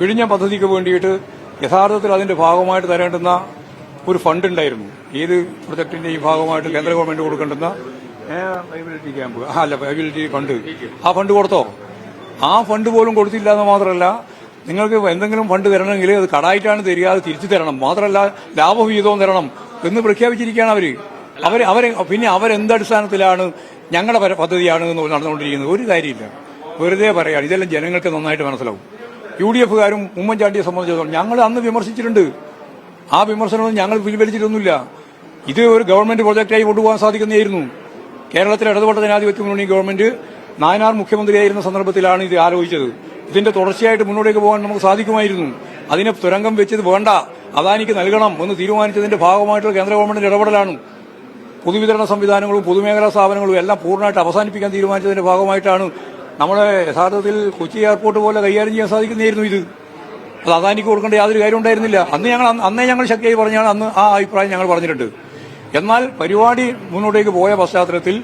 വിഴിഞ്ഞം പദ്ധതിക്ക് വേണ്ടിയിട്ട് യഥാർത്ഥത്തിൽ അതിന്റെ ഭാഗമായിട്ട് തരേണ്ടുന്ന ഒരു ഫണ്ട് ഉണ്ടായിരുന്നു. ഏത് ഈ ഭാഗമായിട്ട് കേന്ദ്ര ഗവൺമെന്റ് കൊടുക്കേണ്ടുന്ന ലൈബിലിറ്റി ക്യാമ്പ് അല്ല ലൈബിലിറ്റി ഫണ്ട് ആ ഫണ്ട് കൊടുത്തോ? ആ ഫണ്ട് പോലും കൊടുത്തില്ല എന്ന് മാത്രമല്ല നിങ്ങൾക്ക് എന്തെങ്കിലും ഫണ്ട് തരണമെങ്കിൽ അത് കടായിട്ടാണ് തരിക അത് തിരിച്ചു തരണം. മാത്രമല്ല ലാഭവിഹിതവും തരണം എന്ന് പ്രഖ്യാപിച്ചിരിക്കുകയാണ് അവർ. അവർ അവർ പിന്നെ അവരെന്തടിസ്ഥാനത്തിലാണ് ഞങ്ങളുടെ പദ്ധതിയാണ് നടന്നുകൊണ്ടിരിക്കുന്നത്? ഒരു കാര്യമില്ല. വെറുതെ പറയാണ്. ഇതെല്ലാം ജനങ്ങൾക്ക് നന്നായിട്ട് മനസ്സിലാവും. യു ഡി എഫുകാരും ഉമ്മൻചാണ്ടിയെ സംബന്ധിച്ചിടത്തോളം ഞങ്ങൾ അന്ന് വിമർശിച്ചിട്ടുണ്ട്. ആ വിമർശനമൊന്നും ഞങ്ങൾ പിൻവലിച്ചിട്ടൊന്നുമില്ല. ഇത് ഒരു ഗവൺമെന്റ് പ്രൊജക്റ്റായി കൊണ്ടുപോകാൻ സാധിക്കുന്നതായിരുന്നു. കേരളത്തിലെ ഇടതുപെട്ട ജനാധിപത്യ മുന്നണി ഗവൺമെന്റ് നായനാർ മുഖ്യമന്ത്രിയായിരുന്ന സന്ദർഭത്തിലാണ് ഇത് ആലോചിച്ചത്. ഇതിന്റെ തുടർച്ചയായിട്ട് മുന്നോട്ടേക്ക് പോകാൻ നമുക്ക് സാധിക്കുമായിരുന്നു. അതിനെ തുരങ്കം വെച്ചത് വേണ്ട അദാനിക്ക് നൽകണം എന്ന് തീരുമാനിച്ചതിന്റെ ഭാഗമായിട്ടുള്ള കേന്ദ്ര ഗവൺമെന്റിന്റെ ഇടപെടലാണ്. പൊതുവിതരണ സംവിധാനങ്ങളും പൊതുമേഖലാ സ്ഥാപനങ്ങളും എല്ലാം പൂർണമായിട്ട് അവസാനിപ്പിക്കാൻ തീരുമാനിച്ചതിന്റെ ഭാഗമായിട്ടാണ് നമ്മുടെ യഥാർത്ഥത്തിൽ കൊച്ചി എയർപോർട്ട് പോലെ കൈകാര്യം ചെയ്യാൻ സാധിക്കുന്നതായിരുന്നു ഇത്. അത് അദാനിക്ക് കൊടുക്കേണ്ട യാതൊരു കാര്യം ഉണ്ടായിരുന്നില്ല. അന്ന് ഞങ്ങൾ അന്നേ ഞങ്ങൾ ശക്തിയായി പറഞ്ഞാണ് അന്ന് ആ അഭിപ്രായം ഞങ്ങൾ പറഞ്ഞിട്ടുണ്ട്. എന്നാൽ പരിപാടി മുന്നോട്ടേക്ക് പോയ പശ്ചാത്തലത്തിൽ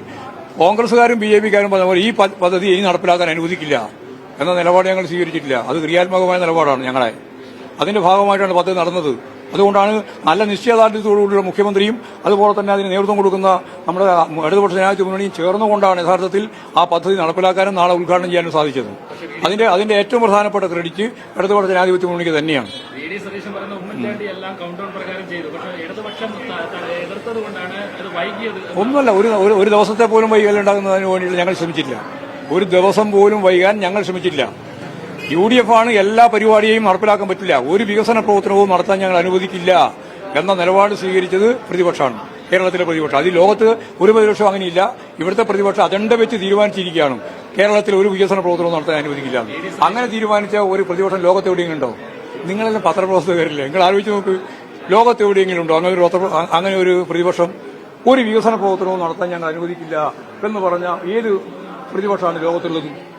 കോൺഗ്രസ്സുകാരും ബി ജെ പിക്കാരും പറഞ്ഞ പോലെ ഈ പദ്ധതി ഇനി നടപ്പിലാക്കാൻ അനുവദിക്കില്ല എന്ന നിലപാട് ഞങ്ങൾ സ്വീകരിച്ചിട്ടില്ല. അത് ക്രിയാത്മകമായ നിലപാടാണ് ഞങ്ങളെ. അതിന്റെ ഭാഗമായിട്ടാണ് പദ്ധതി നടന്നത്. അതുകൊണ്ടാണ് നല്ല നിശ്ചയദാർഢ്യത്തോടുകൂടിയുള്ള മുഖ്യമന്ത്രിയും അതുപോലെ തന്നെ അതിന് നേതൃത്വം കൊടുക്കുന്ന നമ്മുടെ ഇടതുപക്ഷ ജനാധിപത്യ മുന്നണിയും ചേർന്നുകൊണ്ടാണ് യഥാർത്ഥത്തിൽ ആ പദ്ധതി നടപ്പിലാക്കാനും നാളെ ഉദ്ഘാടനം ചെയ്യാനും സാധിച്ചത്. അതിന്റെ അതിന്റെ ഏറ്റവും പ്രധാനപ്പെട്ട ക്രെഡിറ്റ് ഇടതുപക്ഷ ജനാധിപത്യ മുന്നണിക്ക് തന്നെയാണ്. ഒന്നുമല്ല ഒരു ഒരു- ദിവസത്തെ പോലും വൈകല്ലുണ്ടാകുന്നതിന് ഉണ്ടാകുന്നതിന് വേണ്ടിയിട്ട് ഞങ്ങൾ ശ്രമിച്ചില്ല ഒരു ദിവസം പോലും വൈകാൻ ഞങ്ങൾ ശ്രമിച്ചില്ല യു ഡി എഫ് ആണ് എല്ലാ പരിപാടിയെയും നടപ്പിലാക്കാൻ പറ്റില്ല. ഒരു വികസന പ്രവർത്തനവും നടത്താൻ ഞങ്ങൾ അനുവദിക്കില്ല എന്ന നിലപാട് സ്വീകരിച്ചത് പ്രതിപക്ഷമാണ്. കേരളത്തിലെ പ്രതിപക്ഷം. അത് ലോകത്ത് ഒരു പ്രതിപക്ഷം അങ്ങനെയില്ല. ഇവിടുത്തെ പ്രതിപക്ഷം അജണ്ട വെച്ച് തീരുമാനിച്ചിരിക്കുകയാണ്. കേരളത്തിൽ ഒരു വികസന പ്രവർത്തനവും നടത്താൻ അനുവദിക്കില്ല അങ്ങനെ തീരുമാനിച്ച ഒരു പ്രതിപക്ഷം ലോകത്ത് എവിടെയെങ്കിലും ഉണ്ടോ നിങ്ങളെല്ലാം പത്രപ്രവർത്തകരില്ലേ? നിങ്ങൾ ആലോചിച്ച് നോക്ക്. ലോകത്ത് എവിടെയെങ്കിലും ഉണ്ടോ അങ്ങനെ ഒരു അങ്ങനെ ഒരു പ്രതിപക്ഷം ഒരു വികസന പ്രവർത്തനവും നടത്താൻ ഞങ്ങൾ അനുവദിക്കില്ല എന്ന് പറഞ്ഞ ഏത് പ്രതിപക്ഷമാണ് ലോകത്തുള്ളത്?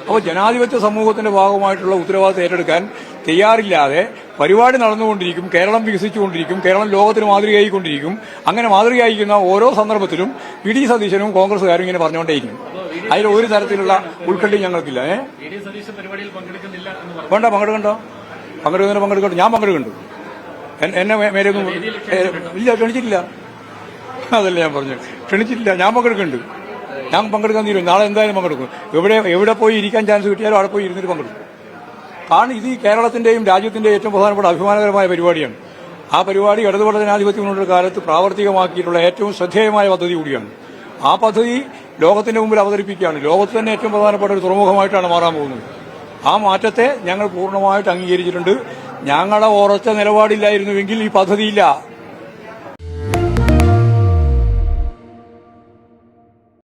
അപ്പോൾ ജനാധിപത്യ സമൂഹത്തിന്റെ ഭാഗമായിട്ടുള്ള ഉത്തരവാദിത്തം ഏറ്റെടുക്കാൻ തയ്യാറില്ലാതെ പരിപാടി നടന്നുകൊണ്ടിരിക്കും കേരളം വികസിച്ചുകൊണ്ടിരിക്കും കേരളം ലോകത്തിന് മാതൃകയായിക്കൊണ്ടിരിക്കും അങ്ങനെ മാതൃകയായിരിക്കുന്ന ഓരോ സന്ദർഭത്തിലും വി ഡി സതീശനും കോൺഗ്രസ്സുകാരും ഇങ്ങനെ പറഞ്ഞുകൊണ്ടേയിരിക്കും. അതിൽ ഒരു തരത്തിലുള്ള ഉൾക്കണ്ടി ഞങ്ങൾക്കില്ല ഏ? വേണ്ട പങ്കെടുക്കണ്ടോ. പങ്കെടുക്കുന്നതിന് പങ്കെടുക്കണ്ടോ. ഞാൻ പങ്കെടുക്കുന്നുണ്ട്. എന്നെ മേലെയൊന്നും ഇല്ല ക്ഷണിച്ചിട്ടില്ല. അതല്ല ഞാൻ പറഞ്ഞു ക്ഷണിച്ചിട്ടില്ല ഞാൻ പങ്കെടുക്കുന്നുണ്ട്. ഞാൻ പങ്കെടുക്കാൻ തീരും നാളെ എന്തായാലും പങ്കെടുക്കും. എവിടെ എവിടെ പോയി ഇരിക്കാൻ ചാൻസ് കിട്ടിയാലും അവിടെ പോയി ഇരുന്നിട്ട് പങ്കെടുക്കും. കാരണം ഇത് കേരളത്തിന്റെയും രാജ്യത്തിന്റെയും ഏറ്റവും പ്രധാനപ്പെട്ട അഭിമാനകരമായ പരിപാടിയാണ്. ആ പരിപാടി ഇടതുപക്ഷ ജനാധിപത്യങ്ങളുടെ കാലത്ത് പ്രാവർത്തികമാക്കിയിട്ടുള്ള ഏറ്റവും ശ്രദ്ധേയമായ പദ്ധതി കൂടിയാണ്. ആ പദ്ധതി ലോകത്തിന്റെ മുമ്പിൽ അവതരിപ്പിക്കുകയാണ്. ലോകത്ത് തന്നെ ഏറ്റവും പ്രധാനപ്പെട്ട ഒരു തുറമുഖമായിട്ടാണ് മാറാൻ പോകുന്നത്. ആ മാറ്റത്തെ ഞങ്ങൾ പൂർണമായിട്ട് അംഗീകരിച്ചിട്ടുണ്ട്. ഞങ്ങളുടെ ഉറച്ച നിലപാടില്ലായിരുന്നുവെങ്കിൽ ഈ പദ്ധതിയില്ല.